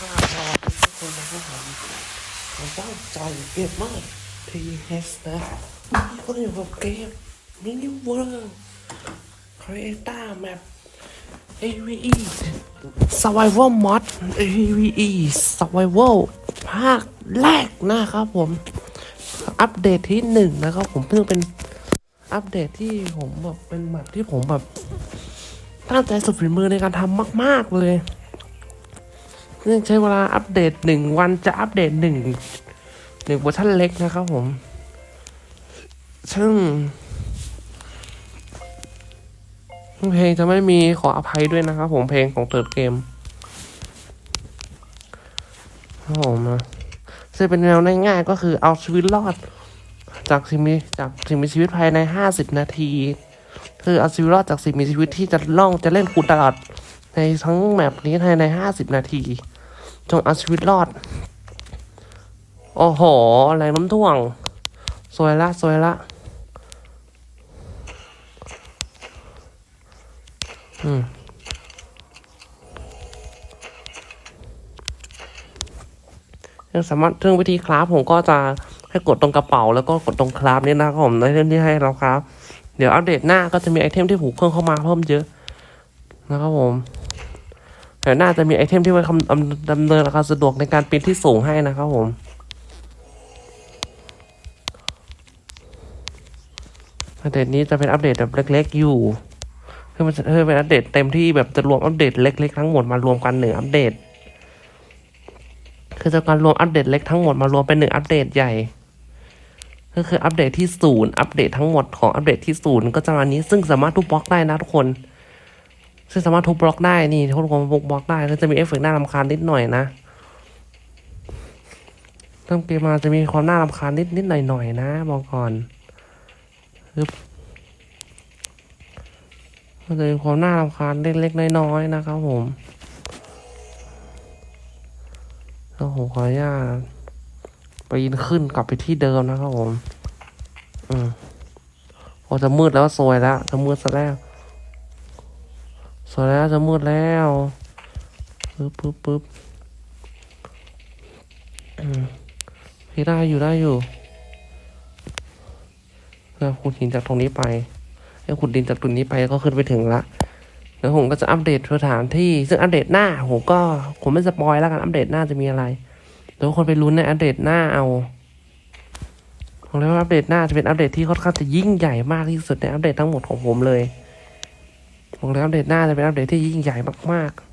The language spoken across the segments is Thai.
ครับสวัสดีทุกคนนะครับผมผมตั้งใจเกมมากทีเฮสนะนี่ก็อยู่กับเกมมินิเวิร์ครีเอต้าแมป AVE Survival Mod AVE Survival ภาคแรกนะครับผม อัปเดตที่หนึ่งนะครับ ผมเพิ่งเป็นอัปเดตที่ผมแบบเป็นแมปที่ผมแบบตั้งใจสุดฝีมือในการทำมาก ๆ เลย ซึ่งใช้เวลาอัปเดตหนึ่งวันจะอัปเดตหนึ่งหนึ่งเวอร์ชันเล็กนะครับผม ซึ่งเพลงจะไม่มีขออภัยด้วยนะครับผมเพลงของเติร์ดเกมครับผมนะซึ่งเป็นแนวง่ายๆก็คือเอาชีวิตรอด จากสิ่งมีจากสิ่งมีชีวิตภายในห้าสิบนาที คือเอาชีวิตรอดจากสิ่งมีชีวิตที่จะล่องจะเล่นคูตลอดในทั้งแมปนี้ภายในห้าสิบนาที จงเอาชีวิตรอด โอ้โหแรน้ำท่วง สวยละสวยละ อืมซึ่งสามารถซึ่องวิธีคราฟผมก็จะให้กดตรงกระเป๋าแล้วก็กดตรงคราฟนี่นะครับผมในเรื่องที่ให้เราครับ เดี๋ยวอัปเดตหน้าก็จะมีไอเทมที่ผูกเพิ่มเข้ามาเพิ่มเยอะนะครับผม เดี๋ยวหน้าจะมีไอเทมที่ไว้คำดำดำเนินการสะดวกในการปีนที่สูงให้นะครับผมอัปเดตนี้จะเป็นอัปเดตแบบเล็ก ๆ อยู่คือมันจะเออเป็นอัปเดตเต็มที่แบบจะรวมอัปเดตเล็ก ๆ ทั้งหมดมารวมกันหนึ่งอัปเดต คือจะการรวมอัปเดตเล็กทั้งหมดมารวมเป็นหนึ่งอัปเดตใหญ่ก็คืออัปเดตที่ศูนย์อัปเดตทั้งหมดของอัปเดตที่ศูนย์ก็จะมานี้ซึ่งสามารถทุบบล็อกได้นะทุกคน ซึ่งสามารถทุบบล็อกได้นี่ทุกคนทุบล็อกได้แล้วจะมีเอฟเฟกต์น่ารำคาญนิดหน่อยนะเริ่มเกมมาจะมีความน่ารำคาญนิดนิดหน่อยหน่อยนะบอกก่อนฮึบก็จะมีความน่ารำคาญเล็กๆน้อยๆนะครับผมแล้วผมขออนุญาตปีนขึ้นกลับไปที่เดิมนะครับผม อืมโอ้จะมืดแล้วสวยแล้วจะมืดซะแล้ว สวยแล้วจะมืดแล้วปึ๊บปึ๊บปึ๊บพี่ได้อยู่ได้อยู่เพื่อขุดหินจากตรงนี้ไปให้ขุดดินจากตรงนี้ไปก็ขึ้นไปถึงละแล้วผมก็จะอัปเดตสถานที่ ซึ่งอัปเดตหน้าผมก็ผมไม่สปอยแล้วกันอัปเดตหน้าจะมีอะไรเดี๋ยวคนไปลุ้นในอัปเดตหน้าเอาผมเรียกว่าอัปเดตหน้าจะเป็นอัปเดตที่ค่อนข้างจะยิ่งใหญ่มากที่สุดในอัปเดตทั้งหมดของผมเลย ผมเลยอัปเดตหน้าจะเป็นอัปเดตที่ยิ่งใหญ่มากๆ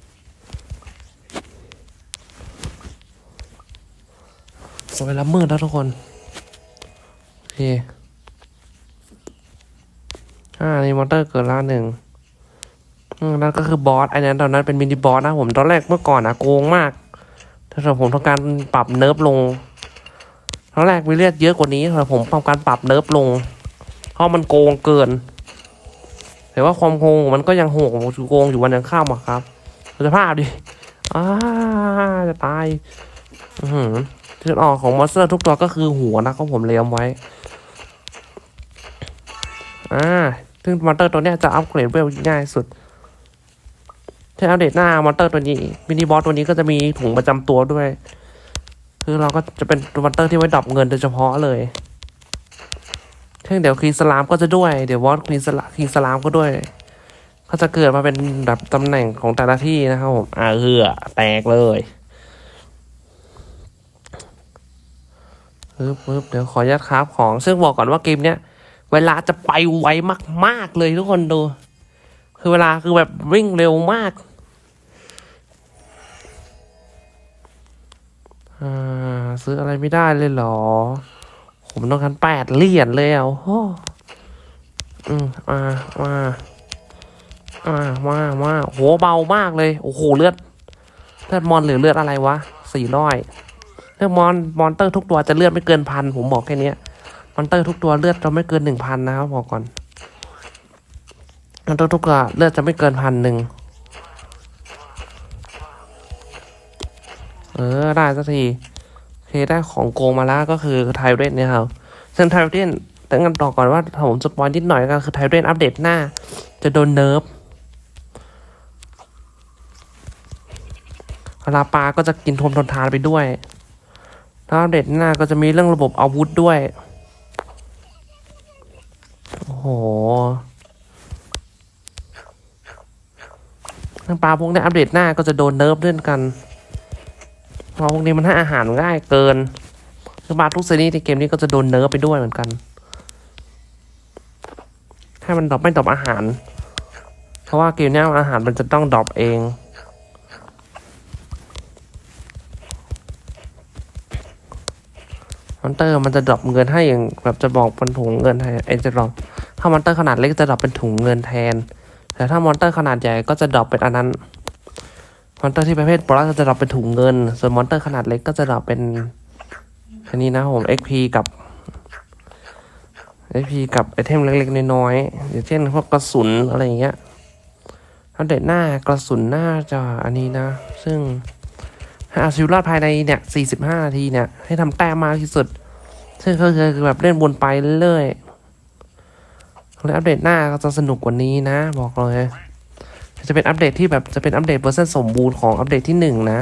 สวยละมืดแล้วทุกคนโอเคอ่านี่มอเตอร์เกิดละหนึ่งอนั่นก็คือบอสไอ้นั้นตอนนั้นเป็นมินิบอสนะผมตอนแรกเมื่อก่อนอะโกงมากถ้าสำหรับผมทำการปรับเนิร์ฟลงตอนแรกมีเลือดเยอะกว่านี้แต่ผมทำการปรับเนิร์ฟลงเพราะมันโกงเกิน แต่ว่าความโกงมันก็ยังโหงโกงอยู่วันยังข้ามอะครับดูสภาพดิอ้าจะตายอือหือจุดออกของมอนสเตอร์ทุกตัวก็คือหัวนะครับผมเลี้ยมไว้ อ่า ซึ่งมอนเตอร์ตัวเนี้ยจะอัปเกรดเวลง่ายสุด ถ้าอัปเดตหน้ามอนเตอร์ตัวนี้ มินิบอสตัวนี้ก็จะมีถุงประจำตัวด้วย คือเราก็จะเป็นมอนเตอร์ที่ไว้ดับเงินโดยเฉพาะเลย ซึ่งเดี๋ยวครีสลามก็จะด้วย เดี๋ยววอสครีสลาครีสลามก็ด้วย ก็จะเกิดมาเป็นแบบตำแหน่งของแต่ละที่นะครับผมอ่าเหือแตกเลยปึ๊บปึ๊บเดี๋ยวขออนุญาตคราฟของ ซึ่งบอกก่อนว่าเกมเนี้ย เวลาจะไปไวมาก ๆ เลยทุกคนดู คือเวลาคือแบบวิ่งเร็วมากอ่าซื้ออะไรไม่ได้เลยเหรอ ผมต้องการแปดเหรียญเลยอะโอ้โหอืมมามามามามาโหเบามากเลย โอ้โหเลือดเลือดมอนหรือเลือดอะไรวะสี่ร้อยเลือดมอนมอนเตอร์ทุกตัวจะเลือดไม่เกินพันผมบอกแค่นี้มอนเตอร์ทุกตัวเลือดจะไม่เกินหนึ่งพันนะครับบอกก่อนมอนเตอร์ทุกตัวเลือดจะไม่เกินพันหนึ่งเออได้สักที เคได้ของโกงมาแล้วก็คือไทเรนเนี่ยครับซึ่งไทเรนแต่งั้นต่อก่อนว่าผมสปอยนิดหน่อยก็คือไทเรนอัปเดตหน้า จะโดนเนิร์ฟลาปาก็จะกินทนทนทานไปด้วยแล้วอัปเดตหน้าก็จะมีเรื่องระบบอาวุธด้วย โอ้โหเรื่องปลาพวกนี้อัปเดตหน้าก็จะโดนเนิร์ฟเล่นกัน เพราพวกนี้มันให้อาหารง่ายเกินคือปลาทุกชนิดในเกมนี้ก็จะโดนเนิร์ฟไปด้วยเหมือนกันให้มันดรอปไม่ดรอปอาหาร เพราะว่าเกมนี้อาหารมันจะต้องดรอปเองมอนเตอร์มันจะดรอปเงินให้อย่างแบบจะบอกเป็นถุงเงินแทนเองจะดรอปถ้ามอนเตอร์ขนาดเล็กจะดรอปเป็นถุงเงินแทน แต่ถ้ามอนเตอร์ขนาดใหญ่ก็จะดรอปเป็นอันนั้น มอนเตอร์ที่ประเภทปลัก็จะดรอปเป็นถุงเงิน ส่วนมอนเตอร์ขนาดเล็กก็จะดรอปเป็นอันนี้นะผม XP กับ XP กับไอเทมเล็กๆน้อยๆอย่างเช่นพวกกระสุนอะไรอย่างเงี้ยอัปเดตหน้ากระสุนหน่าจะอันนี้นะ ซึ่งหาชีวิตรอดภายในเนี่ย 45 นาทีเนี่ย ให้ทำแต้มมากที่สุด ซึ่งก็คือแบบเล่นวนไปเรื่อยแล้วอัปเดตหน้าก็จะสนุกกว่านี้นะ บอกเลย จะเป็นอัปเดตที่แบบจะเป็นอัปเดตเวอร์ชันสมบูรณ์ของอัปเดตที่หนึ่งนะ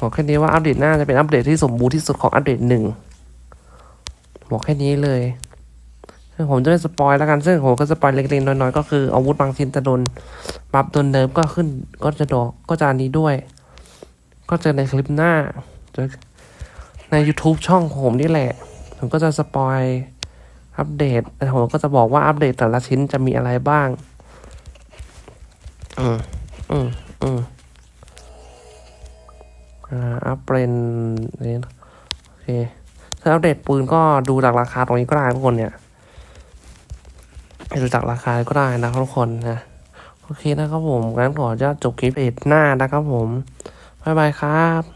บอกแค่นี้ว่าอัปเดตหน้าจะเป็นอัปเดตที่สมบูรณ์ที่สุดของอัปเดตหนึ่งบอกแค่นี้เลยซึ่งผมจะไม่สปอยแล้วกันซึ่งผมก็สปอยเล็กๆน้อยๆก็คืออาวุธบางชิ้นจะโดนปรับโดนเนิร์ฟก็ขึ้นก็จะโดก็จะนนี้ด้วย ก็เจอในคลิปหน้าจอใน YouTube ช่องของผมนี่แหละ ผมก็จะสปอยอัปเดตแต่ผมก็จะบอกว่าอัปเดตแต่ละชิ้นจะมีอะไรบ้าง อืมอืมอืมอ่าอัปเปรนนี่โอเคถ้าอัปเดตปืนก็ดูจากราคาตรงนี้ก็ได้ทุกคนเนี่ยดูจากราคาก็ได้นะครับทุกคนนะโอเคนะครับผมงั้นขอจะจบคลิปเอ็ดหน้านะครับผมบ๊ายบายครับ